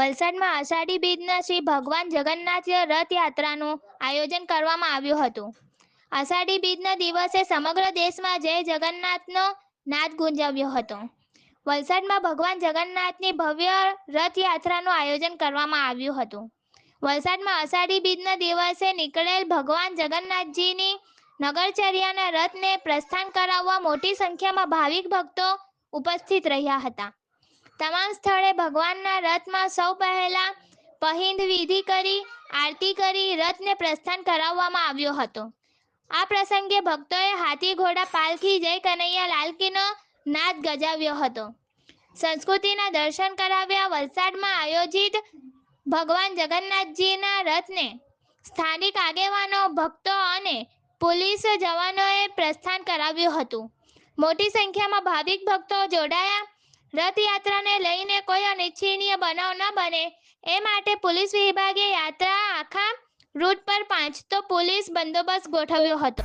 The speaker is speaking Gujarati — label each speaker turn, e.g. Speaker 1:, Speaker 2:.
Speaker 1: વલસાડમાં અષાઢી બીજના શ્રી ભગવાન જગન્નાથ રથયાત્રાનું આયોજન કરવામાં આવ્યું હતું. અષાઢી બીજના દિવસે સમગ્ર દેશમાં જય જગન્નાથનો નાદ ગુંજવ્યો હતો. વલસાડમાં ભગવાન જગન્નાથની ભવ્ય રથયાત્રાનું આયોજન કરવામાં આવ્યું હતું. વલસાડમાં અષાઢી બીજના દિવસે નીકળેલ ભગવાન જગન્નાથજીની નગરચર્યાના રથને પ્રસ્થાન કરાવવા મોટી સંખ્યામાં ભાવિક ભક્તો ઉપસ્થિત રહ્યા હતા. તમામ સ્થળે ભગવાનના રથમાં સૌ પહેલા પહિંદ વિધિ કરી, આરતી કરી, રથને પ્રસ્થાન કરાવવામાં આવ્યો હતો. આ પ્રસંગે ભક્તોએ હાથી ઘોડા પાલખી જય કનૈયા લાલકીનો નાદ ગજાવ્યો હતો. સંસ્કૃતિના દર્શન કરાવ્યા વલસાડમાં આયોજિત ભગવાન જગન્નાથજીના રથને સ્થાનિક આગેવાનો, ભક્તો અને પોલીસ જવાનોએ પ્રસ્થાન કરાવ્યું હતું. મોટી સંખ્યામાં ભાવિક ભક્તો જોડાયા રથયાત્રાને લઈને કોઈ અનિચ્છનીય બનાવ ન બને. એ માટે પોલીસ વિભાગે યાત્રા આખા રૂટ પર પાંચ તો પોલીસ બંદોબસ્ત ગોઠવ્યો હતો.